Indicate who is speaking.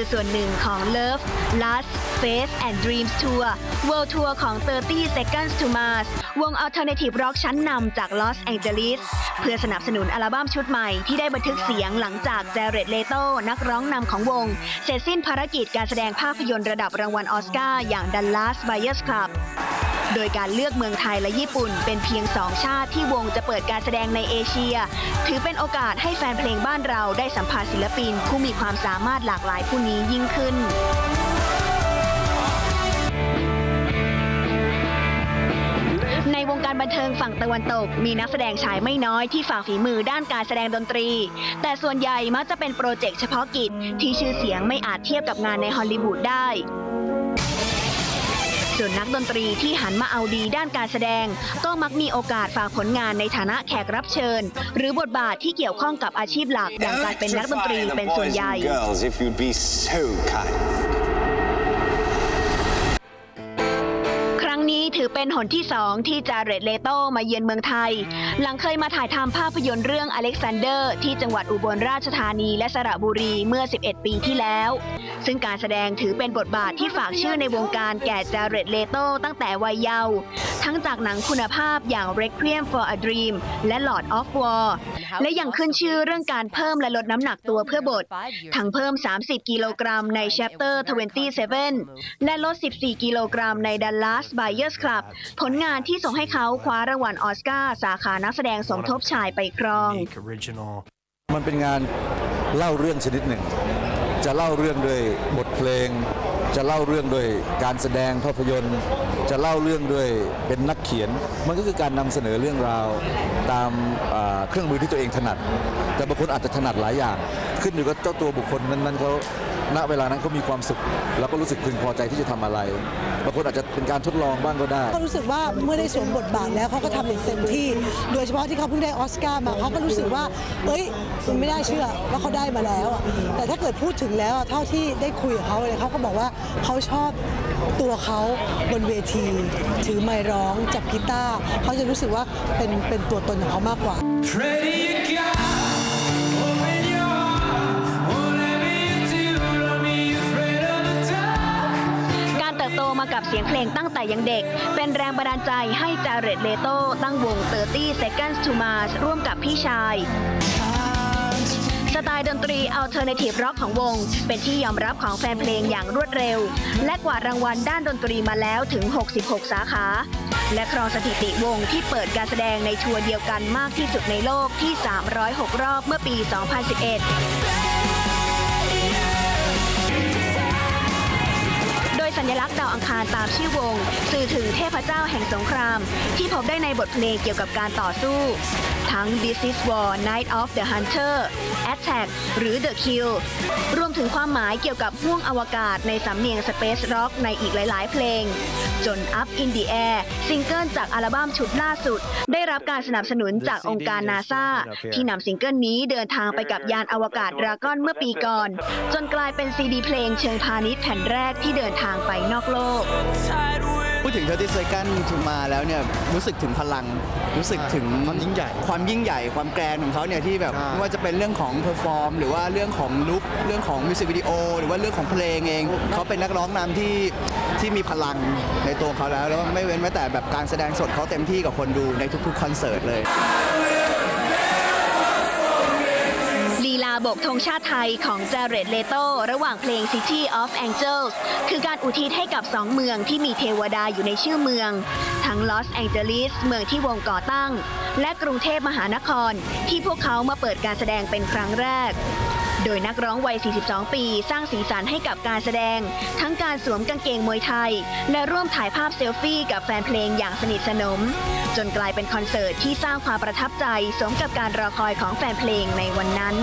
Speaker 1: คือส่วนหนึ่งของ Love Lust Faith and Dreams Tour World Tour ของ 30 Seconds to Mars วง Alternative Rock ชั้นนำจากลอสแองเจลิสเพื่อสนับสนุนอัลบั้มชุดใหม่ที่ได้บันทึกเสียงหลังจากเจเรตเลโตนักร้องนำของวง เสร็จสิ้นภารกิจการแสดงภาพยนตร์ระดับรางวัลออสการ์อย่าง Dallas Buyers Club โดยการเลือกเมืองไทยและญี่ปุ่น เป็นเพียงสองชาติที่วงจะเปิดการแสดงในเอเชีย ถือเป็นโอกาสให้แฟนเพลงบ้านเราได้สัมผัสศิลปิน ผู้มีความสามารถหลากหลายผู้นี้ยิ่งขึ้นในวงการบันเทิงฝั่งตะวันตก มีนักแสดงชายไม่น้อยที่ฝากฝีมือด้านการแสดงดนตรี แต่ส่วนใหญ่มักจะเป็นโปรเจกต์เฉพาะกิจที่ชื่อเสียงไม่อาจเทียบกับงานในฮอลลีวูดได้ ส่วนนักดนตรีที่หันมาเอาดีด้านการแสดง ก็มักมีโอกาสฝากผลงานในฐานะแขกรับเชิญ หรือบทบาทที่เกี่ยวข้องกับอาชีพหลักอย่างการเป็นนักดนตรีเป็นส่วนใหญ่ เป็นหนที่สองที่จาเรตเลโตมาเยือนเมืองไทย หลังเคยมาถ่ายทำภาพยนตร์เรื่องอเล็กซานเดอร์ ที่จังหวัดอุบลราชธานีและสระบุรีเมื่อ 11 ปีที่แล้ว ซึ่งการแสดงถือเป็นบทบาทที่ฝากชื่อในวงการแก่จาเรตเลโตตั้งแต่วัยเยาว์ทั้งจากหนังคุณภาพอย่าง Requiem for a Dream และ Lord of War และยังขึ้นชื่อเรื่องการเพิ่มและลดน้ำหนักตัวเพื่อบท ทั้งเพิ่ม 30 กิโลกรัมใน Chapter 27 และลด 14 กิโลกรัมใน Dallas Buyers Club ผลงานที่ส่งให้เขาคว้ารางวัลออสการ์สาขานักแสดงสมทบชายไปครอง
Speaker 2: มันเป็นงานเล่าเรื่องชนิดหนึ่ง จะเล่าเรื่องด้วยบทเพลง จะเล่าเรื่องด้วยการแสดงภาพยนตร์ จะเล่าเรื่องด้วยเป็นนักเขียน มันก็คือการนำเสนอเรื่องราวตามเครื่องมือที่ตัวเองถนัด แต่บางคนอาจจะถนัดหลายอย่าง ขึ้นอยู่กับเจ้าตัวบุคคลนั้นๆเขาณเวลานั้นเขามีความสุข แล้วก็รู้สึกพึงพอใจที่จะทำอะไรบางคนอาจจะเป็นการทดลองบ้างก็ได้
Speaker 3: ก็รู้สึกว่าเมื่อได้สวมบทบาทแล้วเขาก็ทำอย่างเต็มที่ โดยเฉพาะที่เขาเพิ่งได้ออสการ์มาเขาก็รู้สึกว่าเอ้ยมันไม่ได้เชื่อว่าเขาได้มาแล้ว แต่ถ้าเกิดพูดถึงแล้วเท่าที่ได้คุยกับเขาเลยเขาก็บอกว่าเขาชอบตัวเขาบนเวที ถือไมค์ร้องจับกีตาร์เขาจะรู้สึกว่าเป็นเป็นตัวตนของเขามากกว่า
Speaker 4: Pray
Speaker 1: มากับเสียงเพลงตั้งแต่ยังเด็ก เป็นแรงบันดาลใจให้จาเรตเลโตตั้งวง 30 Seconds to Mars ร่วมกับพี่ชายสไตล์ดนตรี Alternative Rock ของวง เป็นที่ยอมรับของแฟนเพลงอย่างรวดเร็ว และกวารางวัลด้านดนตรีมาแล้วถึง 66 สาขา และครองสถิติวงที่เปิดการแสดงในทัวร์เดียวกันมากที่สุดในโลกที่ 306 รอบเมื่อปี 2011าวอังคารตามชื่อวง สื่อถึงเทพเจ้าแห่งสงคราม ที่พบได้ในบทเพลงเกี่ยวกับการต่อสู้ ทั้ง This is War Night of the Hunter Attack หรือ The Kill รวมถึงความหมายเกี่ยวกับห่วงอวกาศในสำเนียง Space Rock ในอีกหลาย ๆ เพลง จน Up in the Air ซิงเกิลจากอัลบั้มชุดล่าสุด ได้รับการสนับสนุนจากองค์การนาซาที่นำซิงเกิลนี้เดินทางไปกับยานอวกาศดราก้อนเมื่อปีก่อน จนกลายเป็นซีดีเพลงเชิงพาณิชย์แผ่นแรกที่เดินทางไปนอกโลก
Speaker 5: พูดถึงเทอร์ติเซกันมาแล้วเนี่ยรู้สึกถึงพลังรู้สึกถึง
Speaker 6: ความยิ่งใหญ่
Speaker 5: ความยิ่งใหญ่ความแกรนของเขาเนี่ยที่แบบ
Speaker 6: ใช่
Speaker 5: ไม่ว่าจะเป็นเรื่องของเพอร์ฟอร์มหรือว่าเรื่องของลุคเรื่องของมิวสิกวิดีโอหรือว่าเรื่องของเพลงเอง เขาเป็นนักร้องนำที่ที่มีพลังในตัวเขาแล้ว แล้วไม่เว้นแม้แต่แบบการแสดงสดเขาเต็มที่กับคนดูในทุกๆคอนเสิร์ตเลย
Speaker 1: ลี โบกธงชาติไทยของเจาเรตเลโตระหว่างเพลง City of Angels คือการอุทิศให้กับสองเมืองที่มีเทวดาอยู่ในชื่อเมือง ทั้งลอสแองเจลิสเมืองที่วงก่อตั้ง และกรุงเทพมหานคร ที่พวกเขามาเปิดการแสดงเป็นครั้งแรก โดยนักร้องวัย 42 ปี สร้างสีสันให้กับการแสดง ทั้งการสวมกางเกงมวยไทย และร่วมถ่ายภาพเซลฟี่กับแฟนเพลงอย่างสนิทสนม จนกลายเป็นคอนเสิร์ตที่สร้างความประทับใจสมกับการรอคอยของแฟนเพลงในวันนั้น